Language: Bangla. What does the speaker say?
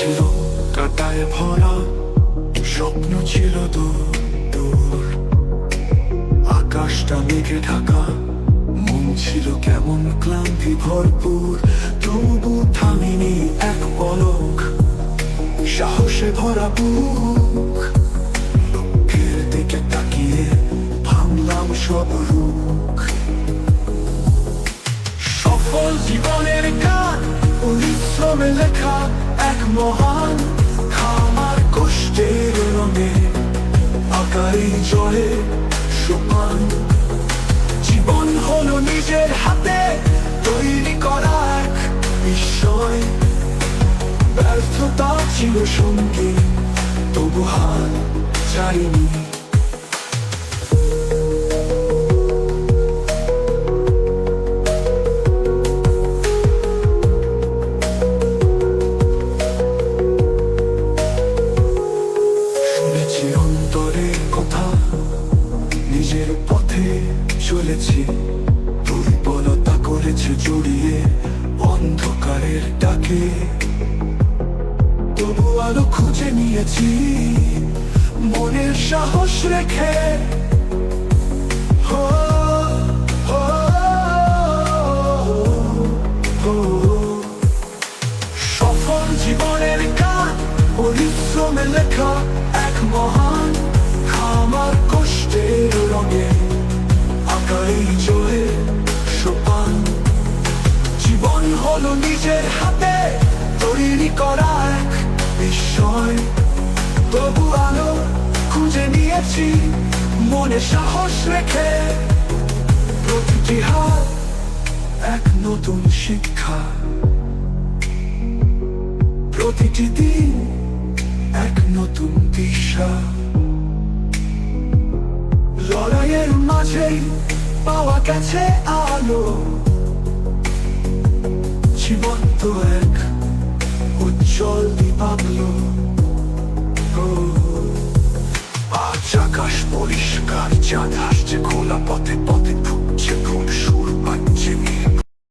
ছিল কাটায় ভরা, স্বপ্ন ছিল দূর আকাশটা মেঘে ঢাকা, মন ছিল কেমন ক্লান্তি ভরপুর। তবু থামিনি এক পলক, সাহসে ভরা বুক। লক্ষ্যের দিকে তাকিয়ে ভাঙলাম সব রুখ সফল জীবনের গান পরিশ্রমে লেখা এক মহান খামার কষ্টের রঙে আকারি জলে সমান জীবন হলো নিজের হাতে, তৈরি করা এক বিস্ময়। ব্যর্থতা ছিল সঙ্গী, তবু হার চাইনি। পথে চলেছি দুর্বলতা করেছে জড়িয়ে অন্ধকারের ডাকে। তবু আলো খুঁজে নিয়েছি, মনের সাহস রেখে। সফল জীবনের গান পরিশ্রমে লেখা এক মহান খামার। করা এক বিস্ময়। তবু আলো খুঁজে নিয়েছি, মনে সাহস রেখে। প্রতিটি হাত এক নতুন শিক্ষা। প্রতিটি দিন এক নতুন দিশা। লড়াইয়ের মাঝেই পাওয়া গেছে আলো। জীবন্ত এক উজ্জ্বল দীপাবলো ও, আজ আকাশ পরিষ্কার চাঁদ খোলা পথে পথে ফুটছে ফুল